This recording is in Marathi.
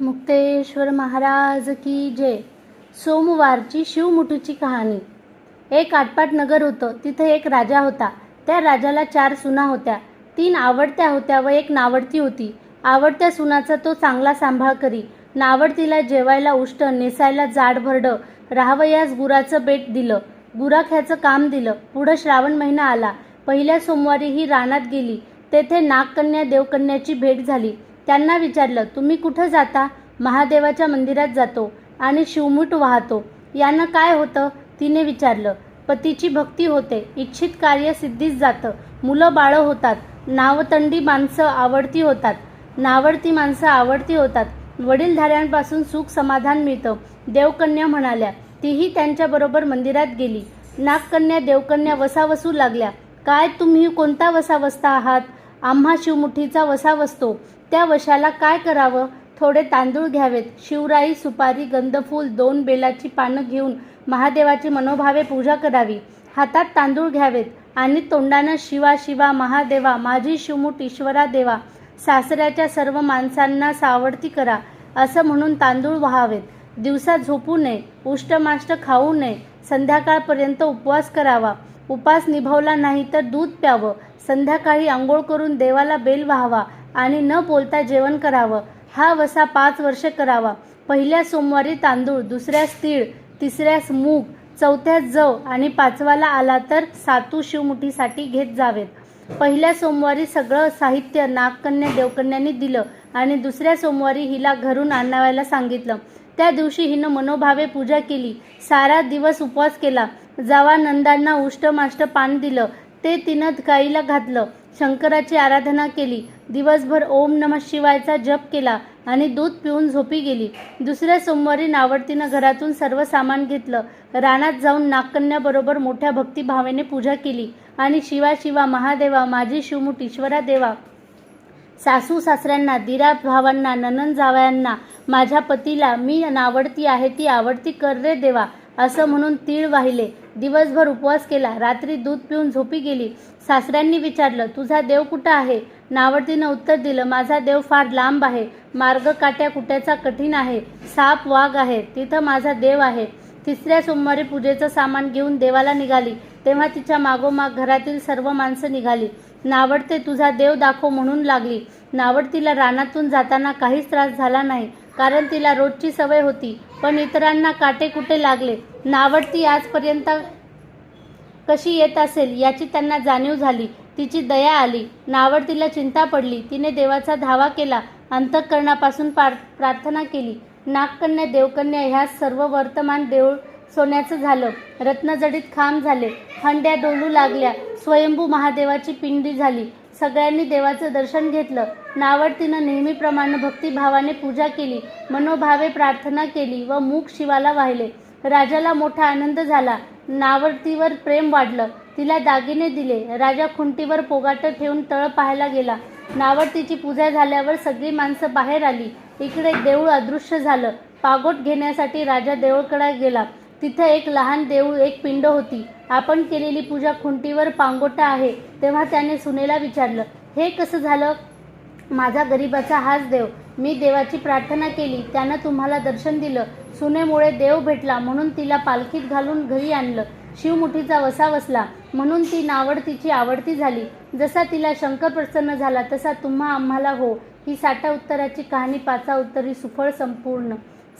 मुक्तेश्वर महाराज की जय. सोमवारची शिवमुठीची कहाणी. एक आटपाट नगर होतं. तिथे एक राजा होता. त्या राजाला चार सुना होत्या. तीन आवडत्या होत्या व एक नावडती होती. आवडत्या सुनाचा तो चांगला सांभाळ करी. नावडतीला जेवायला उष्ट नेसायला जाड भरडं राहावयास गुराचं बेट दिलं. गुराख्याचं काम दिलं. पुढं श्रावण महिना आला. पहिल्या सोमवारी ही रानात गेली. तेथे नागकन्या देवकन्याची भेट झाली. त्यांना विचारलं तुम्ही कुठं जाता? महादेवाच्या मंदिरात जातो आणि शिवमूठ वाहतो. यानं काय होतं? तिने विचारलं पतीची भक्ती होते इच्छित कार्य सिद्धीच जातं. मुलं बाळं होतात नावतंडी माणसं आवडती होतात. नावडती माणसं आवडती होतात. वडीलधाऱ्यांपासून सुख समाधान मिळतं. देवकन्या म्हणाल्या तीही त्यांच्याबरोबर मंदिरात गेली. नागकन्या देवकन्या वसावसू लागल्या. काय तुम्ही कोणता वसावस्ता आहात? आम्हा शिवमुठीचा वसा वसतो. त्या वशाला काय करावं? थोडे तांदूळ घ्यावेत. शिवराई सुपारी गंधफूल दोन बेलाची पानं घेऊन महादेवाची मनोभावे पूजा करावी. हातात तांदूळ घ्यावेत आणि तोंडानं शिवा शिवा महादेवा माझी शिवमुठ ईश्वरा देवा सासऱ्याच्या सर्व माणसांना सावडती करा असं म्हणून तांदूळ व्हावेत. दिवसा झोपू नये उष्टमाष्ट खाऊ नये संध्याकाळपर्यंत उपवास करावा. उपास निभावला नाही तर दूध प्यावं. संध्याकाळी आंघोळ करून देवाला बेल व्हावा आणि न बोलता जेवण करावं. हा वसा पाच वर्ष करावा. पहिल्या सोमवारी तांदूळ दुसऱ्यास तीळ तिसऱ्यास मूग चौथ्यास जव आणि पाचवाला आला तर सातू शिवमुठीसाठी घेत जावेत. पहिल्या सोमवारी सगळं साहित्य नागकन्या देवकन्यांनी दिलं आणि दुसऱ्या सोमवारी हिला घरून आणावायला सांगितलं. त्या दिवशी हिनं मनोभावे पूजा केली. सारा दिवस उपवास केला. जावा नंदांना उष्टमाष्ट पान दिलं. ते तिनं गाईला घातलं. शंकराची आराधना केली. दिवसभर ओम नम शिवायचा जप केला आणि दूध पिऊन झोपी गेली. दुसऱ्या सोमवारी नावडतीनं घरातून सर्व सामान घेतलं. रानात जाऊन नागकन्याबरोबर मोठ्या भक्तिभावेने पूजा केली. आणि शिवा शिवा महादेवा माझी शिवमुठ ईश्वरा देवा सासू सासऱ्यांना दिरा भावांना ननन जावयांना माझ्या पतीला मी नावडती आहे ती आवडती कर रे देवा. असं म्हणून तीळ वाहिले. दिवसभर उपवास केला. रात्री दूध पिऊन झोपी गेली. सासऱ्यांनी विचारलं तुझा देव कुठं आहे? नावडतीनं उत्तर दिलं माझा देव फार लांब आहे. मार्ग काट्या कुट्याचा कठीण आहे. साप वाघ आहे. तिथं माझा देव आहे. तिसऱ्या सोमवारी पूजेचं सामान घेऊन देवाला निघाली. तेव्हा तिच्या मागोमाग घरातील सर्व माणसं निघाली. नावडते तुझा देव दाखव म्हणून लागली. नावडतीला रानातून जाताना काहीच त्रास झाला नाही कारण तिला रोजची सवय होती. पण इतरांना काटे कुठे लागले? नावडती आजपर्यंत कशी येत असेल याची त्यांना जाणीव झाली. तिची दया आली. नावडतीला चिंता पडली. तिने देवाचा धावा केला. अंतःकरणापासून पार प्रार्थना केली. नागकन्या देवकन्या ह्या सर्व वर्तमान देऊळ सोन्याचं झालं. रत्नजडीत खांब झाले. हंड्या डोलू लागल्या. स्वयंभू महादेवाची पिंडी झाली. सगळ्यांनी देवाचं दर्शन घेतलं. नावडतीनं नेहमीप्रमाणे भक्तिभावाने पूजा केली मनोभावे प्रार्थना केली व मूक शिवाला वाहिले. राजाला मोठा आनंद झाला. नावडतीवर प्रेम वाढलं. तिला दागिने दिले. राजा खुंटीवर पोगाट ठेवून तळ पाहायला गेला. नावडतीची पूजा झाल्यावर सगळी माणसं बाहेर आली. इकडे देऊळ अदृश्य झालं. पागोट घेण्यासाठी राजा देऊळकडे गेला. तिथं एक लहान देऊळ एक पिंड होती. आपण केलेली पूजा खुंटीवर पांगोटा आहे तेव्हा त्याने सुनेला विचारलं हे कसं झालं? माझा गरिबाचा हाच देव. मी देवाची प्रार्थना केली त्यानं तुम्हाला दर्शन दिलं. सुनेमुळे देव भेटला म्हणून तिला पालखीत घालून घरी आणलं. शिवमुठीचा वसा वसला म्हणून ती नावडतीची आवडती झाली. जसा तिला शंकर प्रसन्न झाला तसा तुम्हा आम्हाला हो. ही साठा उत्तराची कहाणी पाचा उत्तरी सुफळ संपूर्ण.